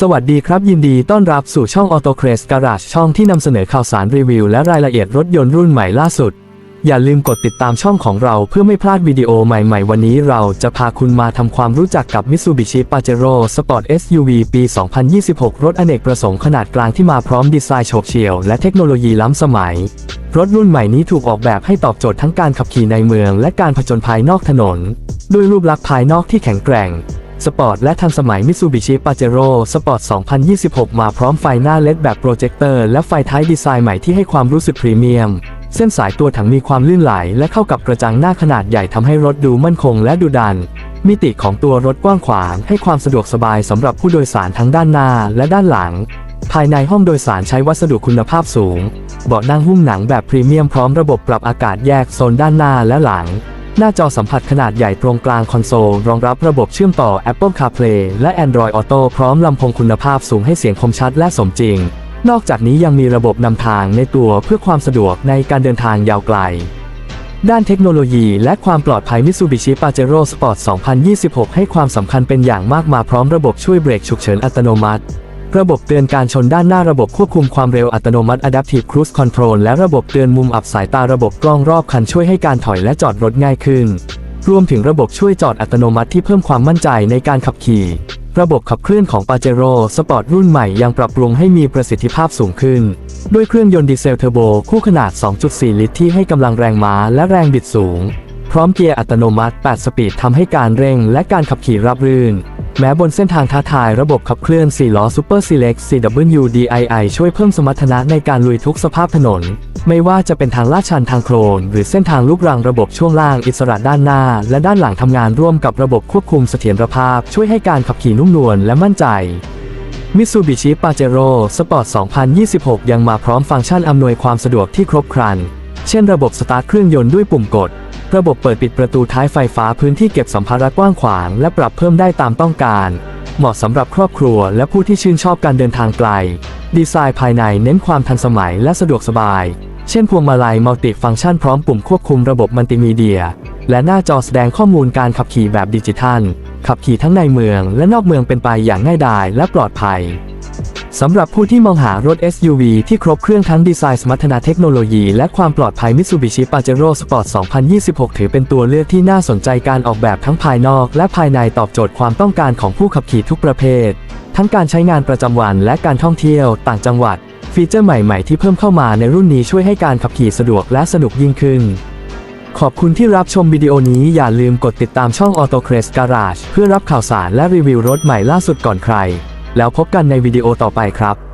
สวัสดีครับ ยินดีต้อนรับสู่ช่อง Auto c r a z e Garage ช่องที่นำเสนอข่าวสารรีวิว และรายละเอียดรถยนต์รุ่นใหม่ล่าสุด อย่าลืมกดติดตามช่องของเราเพื่อไม่พลาดวิดีโอใหม่ๆ วันนี้เราจะพาคุณมาทำความรู้จักกับ Mitsubishi Pajero Sport SUV ปี 2026 รถอเนกประสงค์ขนาดกลางที่มาพร้อมดีไซน์โฉบเฉี่ยวและเทคโนโลยีล้ำสมัย รถรุ่นใหม่นี้ถูกออกแบบให้ตอบโจทย์ทั้งการขับขี่ในเมือง และการผจญภัยนอกถนน ด้วยรูปลักษณ์ภายนอกที่แข็งแกร่ง สปอร์ตและทันสมัย Mitsubishi Pajero Sport 2026 มาพร้อมไฟหน้าเลดแบบโปรเจคเตอร์และไฟท้ายดีไซน์ใหม่ที่ให้ความรู้สึกพรีเมียม เส้นสายตัวถังมีความลื่นไหล และเข้ากับกระจังหน้าขนาดใหญ่ทำให้รถดูมั่นคงและดูดัน มิติของตัวรถกว้างขวาง ให้ความสะดวกสบายสำหรับผู้โดยสารทั้งด้านหน้าและด้านหลัง ภายในห้องโดยสารใช้วัสดุคุณภาพสูง เบาะนั่งหุ้มหนังแบบพรีเมียมพร้อมระบบปรับอากาศแยกโซนด้านหน้าและหลัง หน้าจอสัมผัสขนาดใหญ่ตรงกลางคอนโซล รองรับระบบเชื่อมต่อ Apple CarPlay และ Android Auto พร้อมลำโพงคุณภาพสูงให้เสียงคมชัดและสมจริง นอกจากนี้ยังมีระบบนำทางในตัวเพื่อความสะดวกในการเดินทางยาวไกล ด้านเทคโนโลยีและความปลอดภัย Mitsubishi Pajero Sport 2026 ให้ความสำคัญเป็นอย่างมากมาพร้อมระบบช่วยเบรกฉุกเฉินอัตโนมัติ ระบบเตือนการชนด้านหน้าระบบควบคุมความเร็วอัตโนมัติ Adaptive Cruise Control และระบบเตือนมุมอับสายตาระบบกล้องรอบคันช่วยให้การถอยและจอดรถง่ายขึ้น รวมถึงระบบช่วยจอดอัตโนมัติที่เพิ่มความมั่นใจในการขับขี่ระบบขับเคลื่อนของ Pajero Sport รุ่นใหม่ยังปรับปรุงให้มีประสิทธิภาพสูงขึ้น ด้วยเครื่องยนต์ดีเซลเทอร์โบคู่ขนาด 2.4 ลิตรที่ให้กำลังแรงม้าและแรงบิดสูง พร้อมเกียร์อัตโนมัติ 8 สปีดทำให้การเร่งและการขับขี่ราบรื่น แม้บนเส้นทางท้าทายระบบขับเคลื่อน 4 ล้อ Super Select CWDII ช่วยเพิ่มสมรรถนะในการลุยทุกสภาพถนน ไม่ว่าจะเป็นทางลาดชันทางโคลน หรือเส้นทางลูกรังระบบช่วงล่างอิสระด้านหน้า และด้านหลังทำงานร่วมกับระบบควบคุมเสถียรภาพ ช่วยให้การขับขี่นุ่มนวลและมั่นใจ Mitsubishi Pajero Sport 2026 ยังมาพร้อมฟังก์ชันอำนวยความสะดวกที่ครบครัน เช่นระบบสตาร์ทเครื่องยนต์ด้วยปุ่มกด ระบบเปิดปิดประตูท้ายไฟฟ้าพื้นที่เก็บสัมภาระกว้างขวาง และปรับเพิ่มได้ตามต้องการ เหมาะสำหรับครอบครัวและผู้ที่ชื่นชอบการเดินทางไกล ดีไซน์ภายในเน้นความทันสมัยและสะดวกสบาย เช่นพวงมาลัยมัลติฟังก์ชันพร้อมปุ่มควบคุมระบบมัลติมีเดีย และหน้าจอแสดงข้อมูลการขับขี่แบบดิจิทัล ขับขี่ทั้งในเมืองและนอกเมืองเป็นไปอย่างง่ายดายและปลอดภัย สำหรับผู้ที่มองหารถ SUV ที่ครบเครื่องทั้งดีไซน์สมรรถนะเทคโนโลยี และความปลอดภัย Mitsubishi Pajero Sport 2026 ถือเป็นตัวเลือกที่น่าสนใจการออกแบบทั้งภายนอกและภายในตอบโจทย์ความต้องการของผู้ขับขี่ทุกประเภท ทั้งการใช้งานประจำวันและการท่องเที่ยว ต่างจังหวัด ฟีเจอร์ใหม่ๆที่เพิ่มเข้ามาในรุ่นนี้ช่วยให้การขับขี่สะดวกและสนุกยิ่งขึ้น ขอบคุณที่รับชมวิดีโอนี้อย่าลืมกดติดตามช่อง Auto c r a z e Garage เพื่อรับข่าวสารและรีวิวรถใหม่ล่าสุดก่อนใคร แล้วพบกันในวิดีโอต่อไปครับ